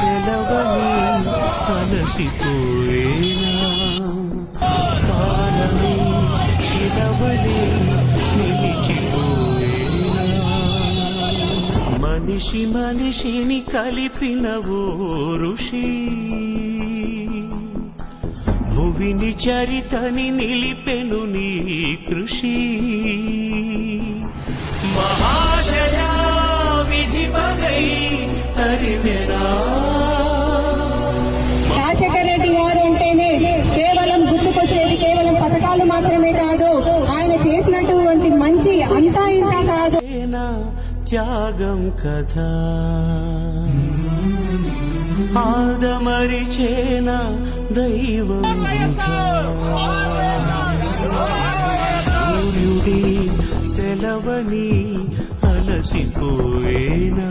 సెలవని అలసిపోయేనా కాలమే శిలవని నిలిచిపోయేనా? మనిషి మనిషిని కలిపిన ఓ ఋషి. భువిని చరితని నిలిపెను నీ కృషి. పథకాలు మాత్రమే కాదు ఆయన చేసినటువంటి మంచి అంతా ఇంత కాదు. త్యాగం కథ? ఆదమరిచేన దైవం సూర్యుడి సెలవని అలసిపోయేనా?